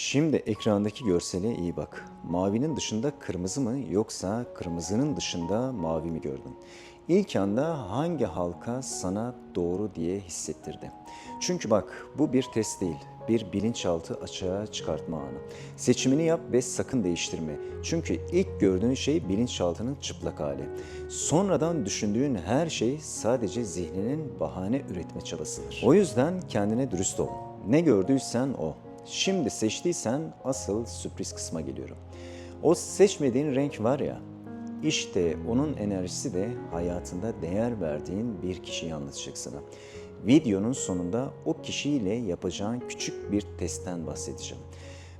Şimdi ekrandaki görsele iyi bak. Mavinin dışında kırmızı mı yoksa kırmızının dışında mavi mi gördün? İlk anda hangi halka sana doğru diye hissettirdi? Çünkü bak bu bir test değil, bir bilinçaltı açığa çıkartma anı. Seçimini yap ve sakın değiştirme. Çünkü ilk gördüğün şey bilinçaltının çıplak hali. Sonradan düşündüğün her şey sadece zihninin bahane üretme çabasıdır. O yüzden kendine dürüst ol. Ne gördüysen o. Şimdi seçtiysen asıl sürpriz kısma geliyorum. O seçmediğin renk var ya, işte onun enerjisi de hayatında değer verdiğin bir kişiyi anlatacak sana. Videonun sonunda o kişiyle yapacağın küçük bir testten bahsedeceğim.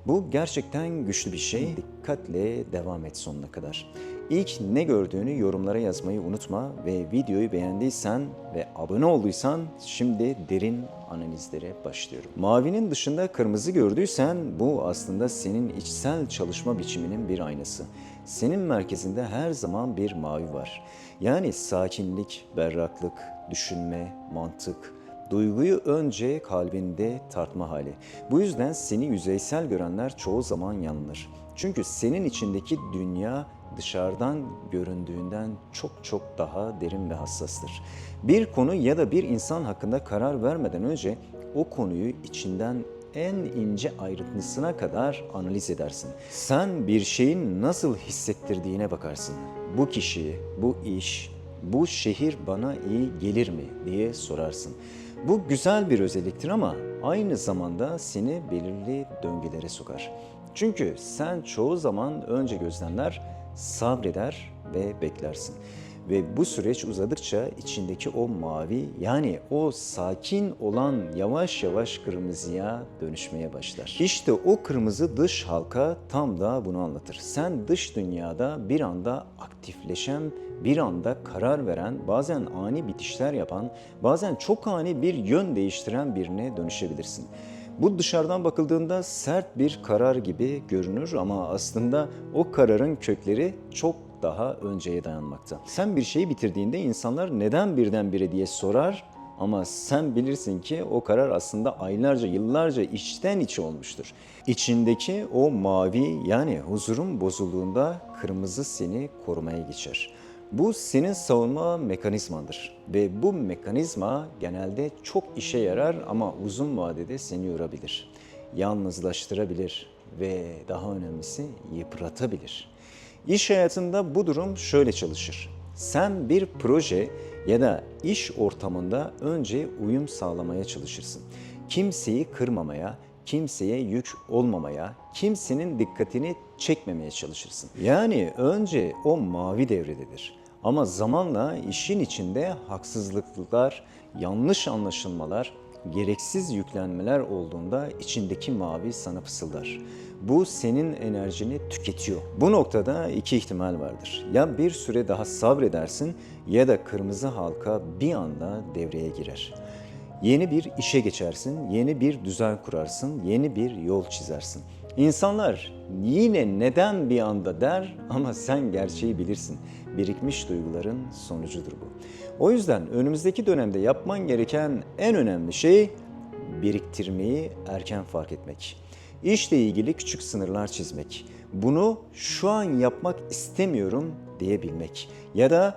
Bu gerçekten güçlü bir şey. Dikkatle devam et sonuna kadar. İlk ne gördüğünü yorumlara yazmayı unutma ve videoyu beğendiysen ve abone olduysan şimdi derin analizlere başlıyorum. Mavinin dışında kırmızı gördüysen bu aslında senin içsel çalışma biçiminin bir aynası. Senin merkezinde her zaman bir mavi var. Yani sakinlik, berraklık, düşünme, mantık, Duyguyu önce kalbinde tartma hali. Bu yüzden seni yüzeysel görenler çoğu zaman yanılır. Çünkü senin içindeki dünya dışarıdan göründüğünden çok çok daha derin ve hassastır. Bir konu ya da bir insan hakkında karar vermeden önce o konuyu içinden en ince ayrıntısına kadar analiz edersin. Sen bir şeyin nasıl hissettirdiğine bakarsın. Bu kişi, bu iş, bu şehir bana iyi gelir mi diye sorarsın. Bu güzel bir özelliktir ama aynı zamanda seni belirli döngülere sokar. Çünkü sen çoğu zaman önce gözlemler, sabreder ve beklersin. Ve bu süreç uzadıkça içindeki o mavi yani o sakin olan yavaş yavaş kırmızıya dönüşmeye başlar. İşte o kırmızı dış halka tam da bunu anlatır. Sen dış dünyada bir anda aktifleşen, bir anda karar veren, bazen ani bitişler yapan, bazen çok ani bir yön değiştiren birine dönüşebilirsin. Bu dışarıdan bakıldığında sert bir karar gibi görünür ama aslında o kararın kökleri çok daha önceye dayanmakta. Sen bir şeyi bitirdiğinde insanlar neden birdenbire diye sorar ama sen bilirsin ki o karar aslında aylarca, yıllarca içten içe olmuştur. İçindeki o mavi yani huzurun bozulduğunda kırmızı seni korumaya geçer. Bu senin savunma mekanizmandır ve bu mekanizma genelde çok işe yarar ama uzun vadede seni yorabilir. Yalnızlaştırabilir ve daha önemlisi yıpratabilir. İş hayatında bu durum şöyle çalışır. Sen bir proje ya da iş ortamında önce uyum sağlamaya çalışırsın. Kimseyi kırmamaya, kimseye yük olmamaya, kimsenin dikkatini çekmemeye çalışırsın. Yani önce o mavi devrededir. Ama zamanla işin içinde haksızlıklar, yanlış anlaşılmalar, gereksiz yüklenmeler olduğunda içindeki mavi sana fısıldar. Bu senin enerjini tüketiyor. Bu noktada iki ihtimal vardır. Ya bir süre daha sabredersin ya da kırmızı halka bir anda devreye girer. Yeni bir işe geçersin, yeni bir düzen kurarsın, yeni bir yol çizersin. İnsanlar yine neden bir anda der ama sen gerçeği bilirsin. Birikmiş duyguların sonucudur bu. O yüzden önümüzdeki dönemde yapman gereken en önemli şey biriktirmeyi erken fark etmek. İşle ilgili küçük sınırlar çizmek. Bunu şu an yapmak istemiyorum diyebilmek ya da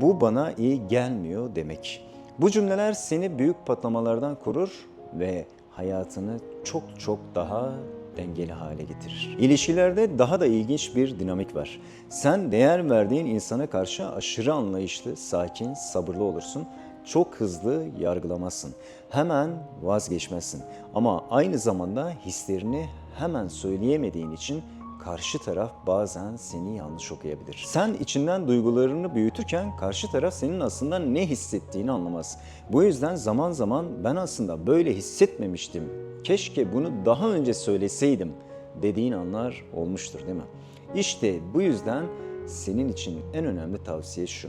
bu bana iyi gelmiyor demek. Bu cümleler seni büyük patlamalardan korur ve hayatını çok çok daha dengeli hale getirir. İlişkilerde daha da ilginç bir dinamik var. Sen değer verdiğin insana karşı aşırı anlayışlı, sakin, sabırlı olursun. Çok hızlı yargılamazsın. Hemen vazgeçmezsin. Ama aynı zamanda hislerini hemen söyleyemediğin için karşı taraf bazen seni yanlış okuyabilir. Sen içinden duygularını büyütürken karşı taraf senin aslında ne hissettiğini anlamaz. Bu yüzden zaman zaman ben aslında böyle hissetmemiştim. Keşke bunu daha önce söyleseydim dediğin anlar olmuştur değil mi? İşte bu yüzden senin için en önemli tavsiye şu.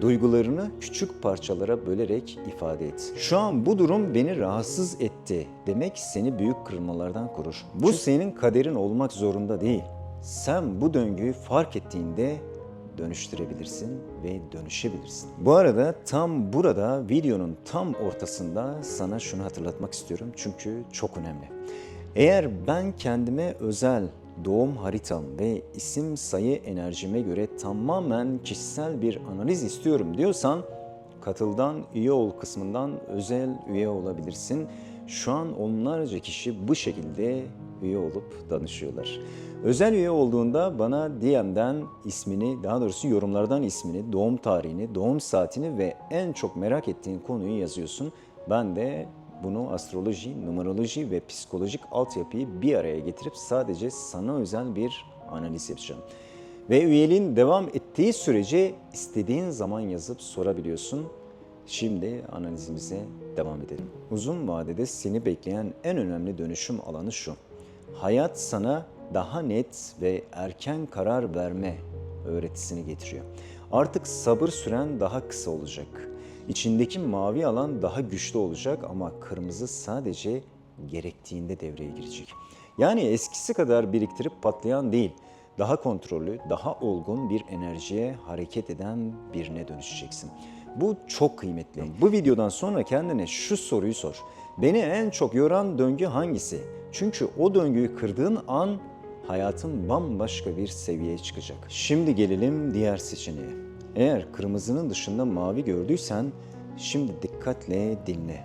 Duygularını küçük parçalara bölerek ifade et. Şu an bu durum beni rahatsız etti demek seni büyük kırılmalardan korur. Bu senin kaderin olmak zorunda değil. Sen bu döngüyü fark ettiğinde dönüştürebilirsin ve dönüşebilirsin. Bu arada tam burada videonun tam ortasında sana şunu hatırlatmak istiyorum çünkü çok önemli. Eğer ben kendime özel doğum haritam ve isim sayı enerjime göre tamamen kişisel bir analiz istiyorum diyorsan katıldan üye ol kısmından özel üye olabilirsin. Şu an onlarca kişi bu şekilde üye olup danışıyorlar. Özel üye olduğunda bana DM'den ismini, daha doğrusu yorumlardan ismini, doğum tarihini, doğum saatini ve en çok merak ettiğin konuyu yazıyorsun. Ben de bunu astroloji, numeroloji ve psikolojik altyapıyı bir araya getirip sadece sana özel bir analiz yapacağım. Ve üyeliğin devam ettiği sürece istediğin zaman yazıp sorabiliyorsun. Şimdi analizimize devam edelim. Uzun vadede seni bekleyen en önemli dönüşüm alanı şu. Hayat sana daha net ve erken karar verme öğretisini getiriyor. Artık sabır süren daha kısa olacak. İçindeki mavi alan daha güçlü olacak ama kırmızı sadece gerektiğinde devreye girecek. Yani eskisi kadar biriktirip patlayan değil, daha kontrollü, daha olgun bir enerjiye hareket eden birine dönüşeceksin. Bu çok kıymetli. Bu videodan sonra kendine şu soruyu sor. Beni en çok yoran döngü hangisi? Çünkü o döngüyü kırdığın an hayatın bambaşka bir seviyeye çıkacak. Şimdi gelelim diğer seçeneğe. Eğer kırmızının dışında mavi gördüysen şimdi dikkatle dinle.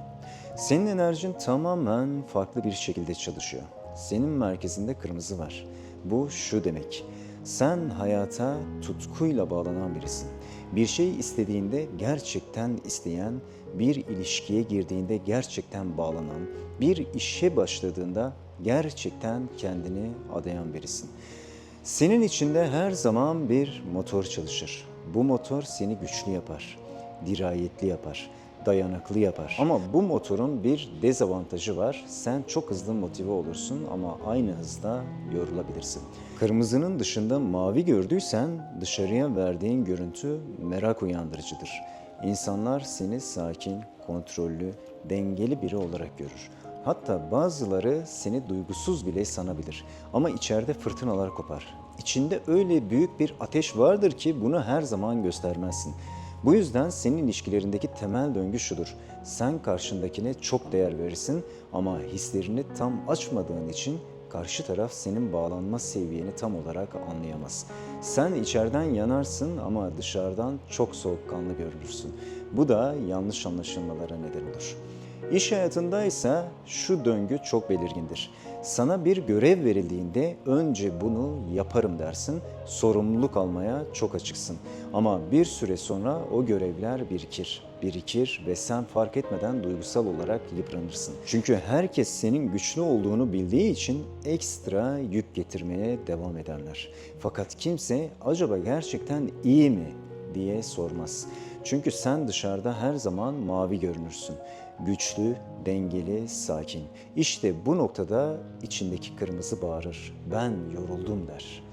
Senin enerjin tamamen farklı bir şekilde çalışıyor. Senin merkezinde kırmızı var. Bu şu demek. Sen hayata tutkuyla bağlanan birisin. Bir şey istediğinde gerçekten isteyen, bir ilişkiye girdiğinde gerçekten bağlanan, bir işe başladığında gerçekten kendini adayan birisin. Senin içinde her zaman bir motor çalışır. Bu motor seni güçlü yapar, dirayetli yapar, dayanıklı yapar. Ama bu motorun bir dezavantajı var. Sen çok hızlı motive olursun ama aynı hızda yorulabilirsin. Kırmızının dışında mavi gördüysen dışarıya verdiğin görüntü merak uyandırıcıdır. İnsanlar seni sakin, kontrollü, dengeli biri olarak görür. Hatta bazıları seni duygusuz bile sanabilir. Ama içeride fırtınalar kopar. İçinde öyle büyük bir ateş vardır ki bunu her zaman göstermezsin. Bu yüzden senin ilişkilerindeki temel döngü şudur. Sen karşındakine çok değer verirsin ama hislerini tam açmadığın için karşı taraf senin bağlanma seviyeni tam olarak anlayamaz. Sen içeriden yanarsın ama dışarıdan çok soğukkanlı görünürsün. Bu da yanlış anlaşılmalara neden olur. İş hayatında ise şu döngü çok belirgindir. Sana bir görev verildiğinde önce bunu yaparım dersin, sorumluluk almaya çok açıksın. Ama bir süre sonra o görevler birikir, birikir ve sen fark etmeden duygusal olarak yıpranırsın. Çünkü herkes senin güçlü olduğunu bildiği için ekstra yük getirmeye devam ederler. Fakat kimse acaba gerçekten iyi mi diye sormaz. Çünkü sen dışarıda her zaman mavi görünürsün. Güçlü, dengeli, sakin. İşte bu noktada içindeki kırmızı bağırır. Ben yoruldum der.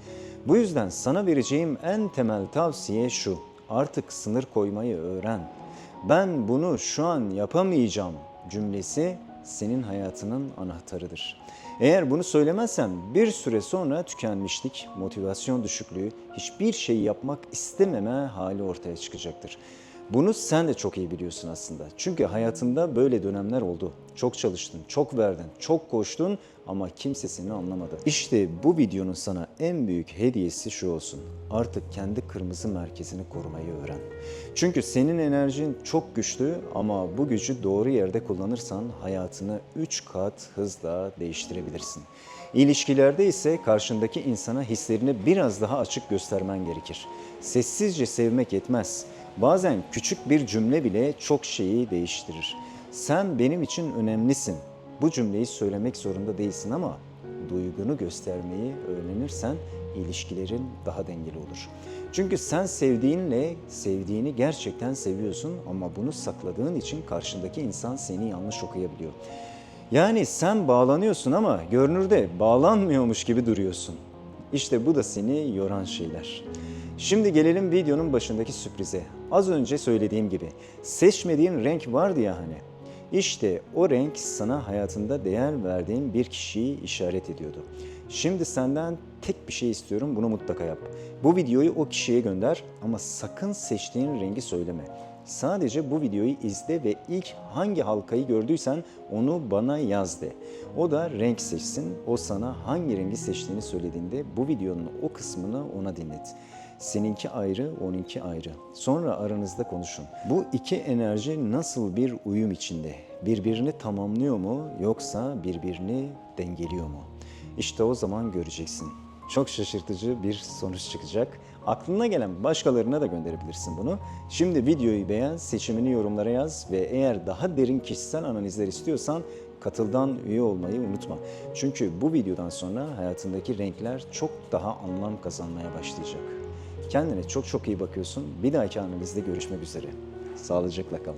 Bu yüzden sana vereceğim en temel tavsiye şu. Artık sınır koymayı öğren. Ben bunu şu an yapamayacağım cümlesi senin hayatının anahtarıdır. Eğer bunu söylemezsen bir süre sonra tükenmişlik, motivasyon düşüklüğü, hiçbir şey yapmak istememe hali ortaya çıkacaktır. Bunu sen de çok iyi biliyorsun aslında. Çünkü hayatında böyle dönemler oldu. Çok çalıştın, çok verdin, çok koştun ama kimse seni anlamadı. İşte bu videonun sana en büyük hediyesi şu olsun. Artık kendi kırmızı merkezini korumayı öğren. Çünkü senin enerjin çok güçlü ama bu gücü doğru yerde kullanırsan hayatını 3 kat hızla değiştirebilirsin. İlişkilerde ise karşındaki insana hislerini biraz daha açık göstermen gerekir. Sessizce sevmek yetmez. Bazen küçük bir cümle bile çok şeyi değiştirir. Sen benim için önemlisin. Bu cümleyi söylemek zorunda değilsin ama duygunu göstermeyi öğrenirsen ilişkilerin daha dengeli olur. Çünkü sen sevdiğinle sevdiğini gerçekten seviyorsun ama bunu sakladığın için karşındaki insan seni yanlış okuyabiliyor. Yani sen bağlanıyorsun ama görünürde bağlanmıyormuş gibi duruyorsun. İşte bu da seni yoran şeyler. Şimdi gelelim videonun başındaki sürprize. Az önce söylediğim gibi seçmediğin renk vardı ya hani. İşte o renk sana hayatında değer verdiğin bir kişiyi işaret ediyordu. Şimdi senden tek bir şey istiyorum bunu mutlaka yap. Bu videoyu o kişiye gönder ama sakın seçtiğin rengi söyleme. Sadece bu videoyu izle ve ilk hangi halkayı gördüysen onu bana yaz de. O da renk seçsin. O sana hangi rengi seçtiğini söylediğinde bu videonun o kısmını ona dinlet. Seninki ayrı, onunki ayrı. Sonra aranızda konuşun. Bu iki enerji nasıl bir uyum içinde? Birbirini tamamlıyor mu yoksa birbirini dengeliyor mu? İşte o zaman göreceksin. Çok şaşırtıcı bir sonuç çıkacak. Aklına gelen başkalarına da gönderebilirsin bunu. Şimdi videoyu beğen, seçimini yorumlara yaz ve eğer daha derin kişisel analizler istiyorsan katıldan üye olmayı unutma. Çünkü bu videodan sonra hayatındaki renkler çok daha anlam kazanmaya başlayacak. Kendine çok çok iyi bakıyorsun. Bir dahaki analizde görüşmek üzere. Sağlıcakla kal.